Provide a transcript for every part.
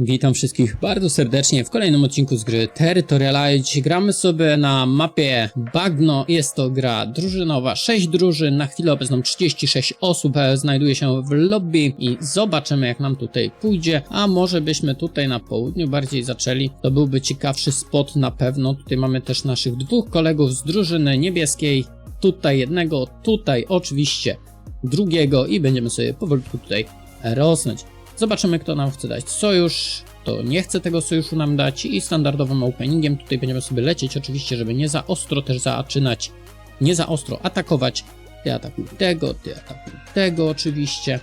Witam wszystkich bardzo serdecznie w kolejnym odcinku z gry Territorialite. Dzisiaj gramy sobie na mapie Bagno. Jest to gra drużynowa, 6 drużyn, na chwilę obecną 36 osób e, znajduje się w lobby i zobaczymy jak nam tutaj pójdzie. A może byśmy tutaj na południu bardziej zaczęli, to byłby ciekawszy spot na pewno. Tutaj mamy też naszych dwóch kolegów z drużyny niebieskiej. Tutaj jednego, tutaj oczywiście drugiego i będziemy sobie powolutku tutaj rosnąć. Zobaczymy, kto nam chce dać sojusz. To nie chce tego sojuszu nam dać i standardowym openingiem tutaj będziemy sobie lecieć, oczywiście, żeby nie za ostro też zaczynać, nie za ostro atakować. Ty atakuj tego, ty atakuj tego oczywiście,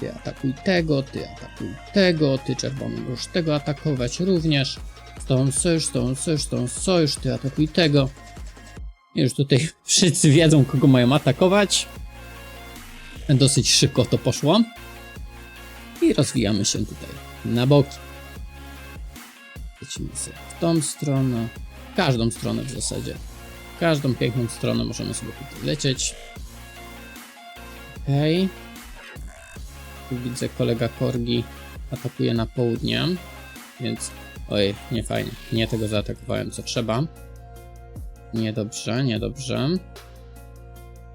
ty atakuj tego, ty atakuj tego, ty czerwony możesz tego atakować również. Z tą sojusz, z tą sojusz, z tą sojusz, ty atakuj tego. Już tutaj wszyscy wiedzą, kogo mają atakować. Dosyć szybko to poszło i rozwijamy się tutaj na boki. Lecimy sobie w tą stronę, każdą stronę w zasadzie. Każdą piękną stronę możemy sobie tutaj lecieć. Okej. Tu widzę kolega Korgi atakuje na południe, więc oj, nie fajnie. Nie tego zaatakowałem co trzeba. Niedobrze, niedobrze.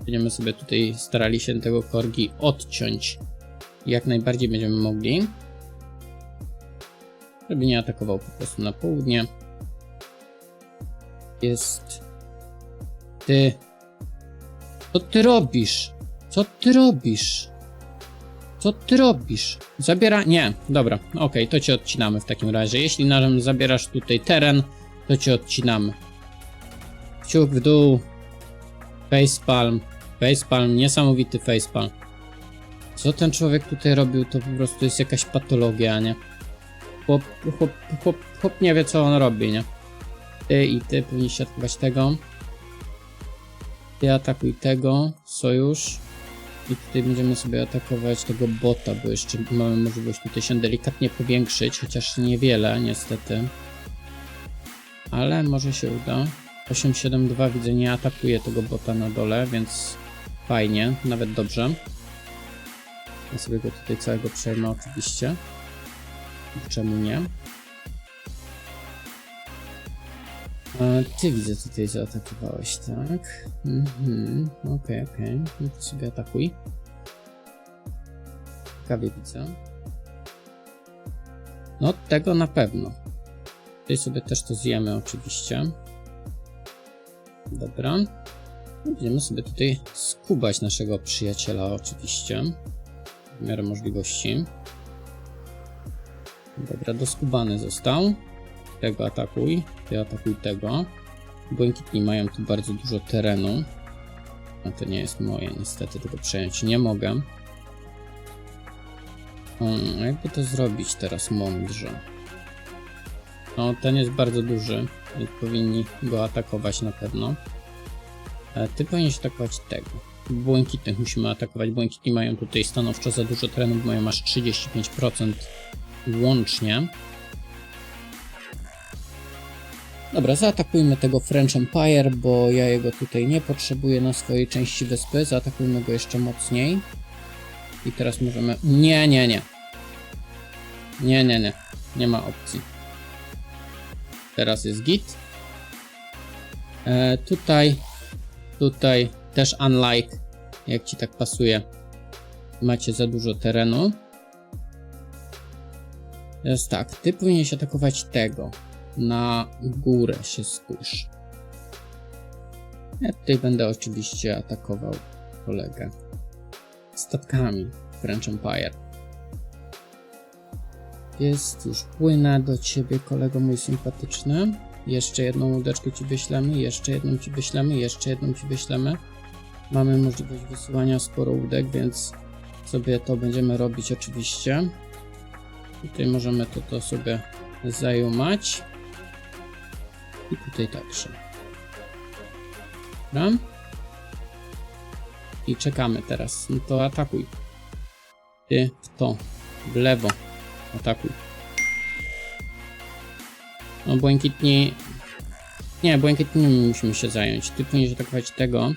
Będziemy sobie tutaj starali się tego Korgi odciąć jak najbardziej będziemy mogli. Żeby nie atakował po prostu na południe. Jest. Ty. Co ty robisz? Co ty robisz? Co ty robisz? Zabiera. Nie, dobra, okej, to cię odcinamy w takim razie. Jeśli nam zabierasz tutaj teren, to cię odcinamy. Kciuk w dół. Facepalm. Facepalm, niesamowity facepalm. Co ten człowiek tutaj robił, to po prostu jest jakaś patologia, nie? Chłop, chłop, chłop, chłop nie wie, co on robi, nie? Ty i ty powinniście atakować tego. Ty atakuj tego, sojusz. I tutaj będziemy sobie atakować tego bota, bo jeszcze mamy możliwość tutaj się delikatnie powiększyć, chociaż niewiele, niestety. Ale może się uda. 872 widzę nie atakuje tego bota na dole, więc fajnie, nawet dobrze. Ja sobie go tutaj całego przejmę oczywiście. Czemu nie? A ty widzę tutaj zaatakowałeś, tak? Mhm, okej, okej. No to sobie atakuj. Ciekawie widzę. No tego na pewno. Tutaj sobie też to zjemy oczywiście. Dobra. Będziemy sobie tutaj skubać naszego przyjaciela oczywiście w miarę możliwości. Dobra, doskubany został. Tego atakuj, ty atakuj tego. Błękitni mają tu bardzo dużo terenu. A to nie jest moje, niestety tego przejąć nie mogę. Hmm, jakby to zrobić teraz mądrze? No, ten jest bardzo duży, więc powinni go atakować na pewno. Ty powinieneś atakować tego błękitnych musimy atakować. Błękitni mają tutaj stanowczo za dużo terenu, bo mają aż 35% łącznie. Dobra, zaatakujmy tego French Empire, bo ja jego tutaj nie potrzebuję na swojej części wyspy. Zaatakujmy go jeszcze mocniej. I teraz możemy... Nie, nie, nie. Nie, nie, nie. Nie ma opcji. Teraz jest git. E, tutaj, tutaj też unlike, jak ci tak pasuje, macie za dużo terenu. Teraz tak, ty powinieneś atakować tego. Na górę się spójrz. Ja tutaj będę oczywiście atakował kolegę. Statkami French Empire. Jest, już płynę do ciebie, kolego mój sympatyczny. Jeszcze jedną łódeczkę ci wyślemy, jeszcze jedną ci wyślemy, jeszcze jedną ci wyślemy. Mamy możliwość wysyłania sporo łódek, więc sobie to będziemy robić oczywiście. Tutaj możemy to, to sobie zajumać. I tutaj także. Dobra. I czekamy teraz. No to atakuj. Ty w to. W lewo. Atakuj. No błękitni... Nie, błękitnymi musimy się zająć. Ty powinieneś atakować tego.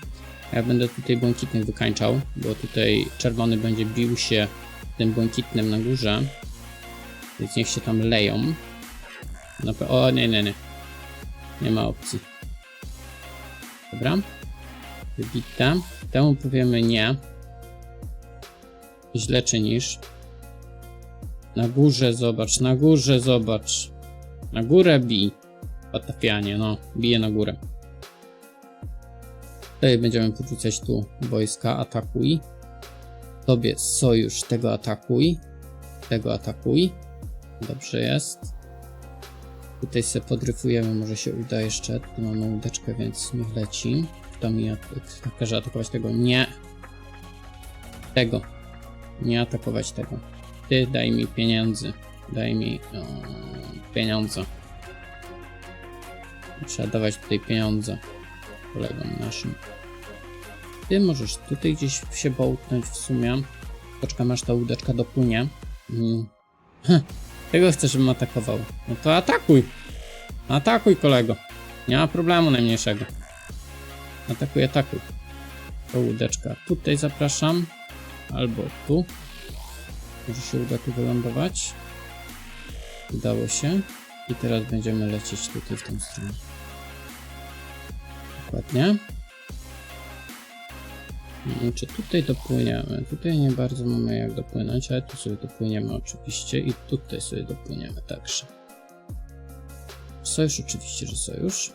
Ja będę tutaj błękitnych wykańczał, bo tutaj czerwony będzie bił się tym błękitnym na górze. Więc niech się tam leją. Pe- o, nie, nie, nie. Nie ma opcji. Dobra. Wybite. Temu powiemy nie. Źle czynisz. Na górze zobacz, na górze zobacz. Na górę bij. Patafianie, no. Bije na górę. Tutaj będziemy podrzucać tu wojska. Atakuj. Tobie sojusz, tego atakuj. Tego atakuj. Dobrze jest. Tutaj se podryfujemy, może się uda jeszcze. Tu mamy łódeczkę, więc niech leci. Kto mi każe atakować tego? Nie. Tego. Nie atakować tego. Ty daj mi pieniędzy. Daj mi o, pieniądze. Trzeba dawać tutaj pieniądze kolegom naszym. Ty możesz tutaj gdzieś się bołtnąć w sumie. Poczekam aż ta łódeczka dopłynie. Mm. Heh, Tego chcesz, żebym atakował. No to atakuj. Atakuj kolego. Nie ma problemu najmniejszego. Atakuj, atakuj. To łódeczka. Tutaj zapraszam. Albo tu. Może się uda tu wylądować. Udało się. I teraz będziemy lecieć tutaj w tą stronę. Dokładnie. Mm, Czy tutaj dopłyniemy? Tutaj nie bardzo mamy jak dopłynąć, ale tu sobie dopłyniemy oczywiście i tutaj sobie dopłyniemy także. Sojusz oczywiście, że sojusz.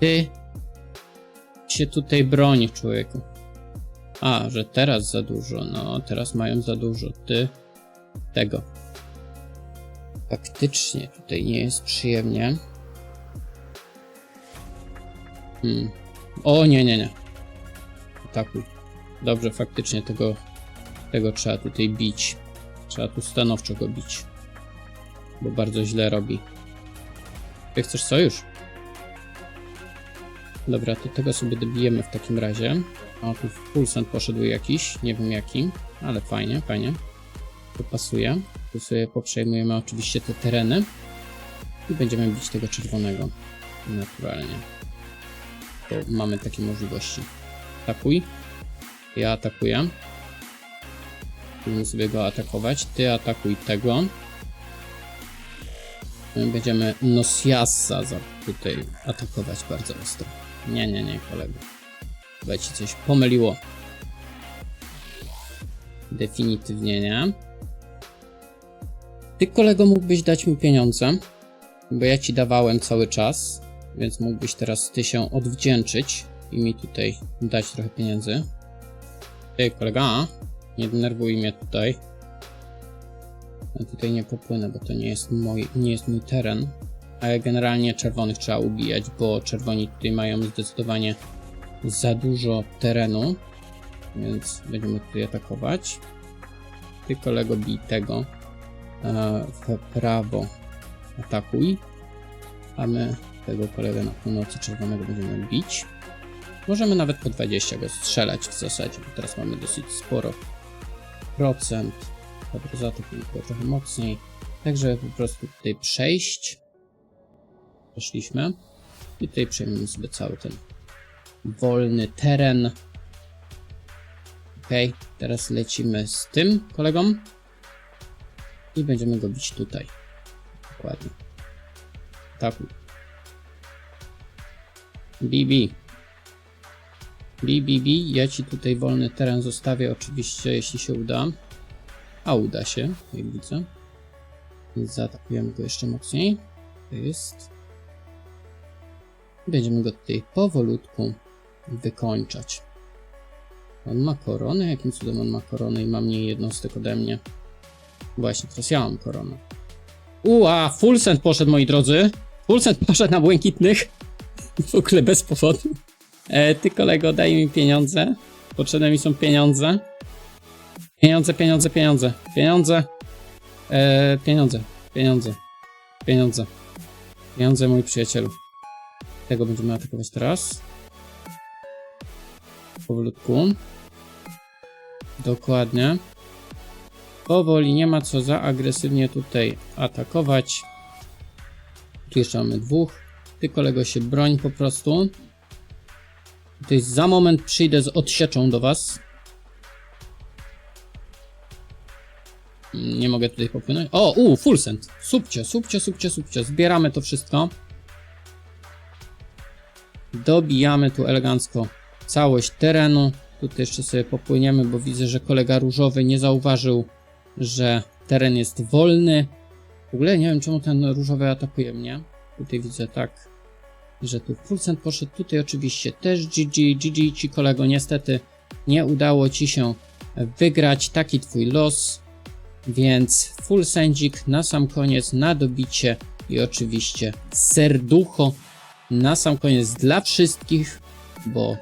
Ty się tutaj broni, człowieku. A, że teraz za dużo. No, teraz mają za dużo. Ty tego. Faktycznie tutaj nie jest przyjemnie. Hmm. O, nie, nie, nie. Atakuj. Dobrze, faktycznie tego, tego trzeba tutaj bić. Trzeba tu stanowczo go bić. Bo bardzo źle robi. Ty chcesz sojusz? Dobra, to tego sobie dobijemy w takim razie. O, tu pulsant poszedł jakiś, nie wiem jaki, ale fajnie, fajnie. To pasuje. Tu sobie poprzejmujemy oczywiście te tereny. I będziemy bić tego czerwonego. Naturalnie. Bo mamy takie możliwości. Atakuj. Ja atakuję. Będziemy sobie go atakować. Ty atakuj tego. My Będziemy Nosiasa za tutaj atakować bardzo ostro. Nie, nie, nie, kolego. Chyba ci coś pomyliło. Definitywnie nie. Ty, kolego, mógłbyś dać mi pieniądze, bo ja ci dawałem cały czas, więc mógłbyś teraz ty się odwdzięczyć i mi tutaj dać trochę pieniędzy. Ty, kolega, nie denerwuj mnie tutaj. Ja tutaj nie popłynę, bo to nie jest mój, nie jest mój teren. Ale generalnie czerwonych trzeba ubijać, bo czerwoni tutaj mają zdecydowanie za dużo terenu. Więc będziemy tutaj atakować. Ty kolego bij tego. E, w prawo atakuj. A my tego kolegę na północy czerwonego będziemy bić. Możemy nawet po 20 go strzelać w zasadzie, bo teraz mamy dosyć sporo procent. Dobra, zaatakujmy go trochę mocniej. Tak, żeby po prostu tutaj przejść. Przeszliśmy. I tutaj przejmiemy sobie cały ten wolny teren. Ok, teraz lecimy z tym kolegą. I będziemy go bić tutaj. Dokładnie. Atakuj. BB. BBB, ja ci tutaj wolny teren zostawię oczywiście, jeśli się uda. A uda się, jak widzę. Zaatakujemy go jeszcze mocniej. To jest. Będziemy go tutaj powolutku wykończać. On ma koronę? Jakim cudem on ma koronę i ma mniej jednostek ode mnie? Właśnie, teraz ja mam koronę. Ua, full send poszedł, moi drodzy. Full send poszedł na błękitnych. W ogóle bez powodu. E, ty kolego, daj mi pieniądze. Potrzebne mi są pieniądze. Pieniądze, pieniądze, pieniądze. Pieniądze. E, pieniądze. Pieniądze. Pieniądze. Pieniądze, mój przyjacielu. Tego będziemy atakować teraz. Powolutku. Dokładnie. Powoli, nie ma co za agresywnie tutaj atakować. Tu jeszcze mamy dwóch. Ty kolego się broń po prostu. Tutaj za moment przyjdę z odsieczą do was. Nie mogę tutaj popłynąć. O, u, full send. Subcio, subcio, subcio, subcio. Zbieramy to wszystko. Dobijamy tu elegancko całość terenu. Tutaj jeszcze sobie popłyniemy, bo widzę, że kolega różowy nie zauważył, że teren jest wolny. W ogóle nie wiem, czemu ten różowy atakuje mnie. Tutaj widzę tak, że tu send poszedł. Tutaj oczywiście też GG. GG ci kolego, niestety nie udało ci się wygrać. Taki twój los. Więc full sędzik na sam koniec, na dobicie i oczywiście serducho na sam koniec dla wszystkich, bo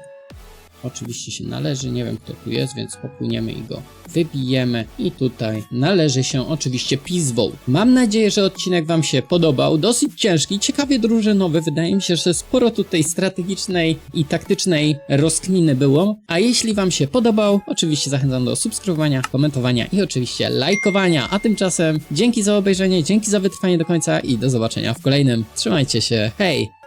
oczywiście się należy, nie wiem kto tu jest, więc popłyniemy i go wybijemy i tutaj należy się oczywiście Peace. Mam nadzieję, że odcinek Wam się podobał, dosyć ciężki, ciekawie drużynowy, wydaje mi się, że sporo tutaj strategicznej i taktycznej rozkminy było, a jeśli Wam się podobał, oczywiście zachęcam do subskrybowania, komentowania i oczywiście lajkowania, a tymczasem dzięki za obejrzenie, dzięki za wytrwanie do końca i do zobaczenia w kolejnym. Trzymajcie się, hej!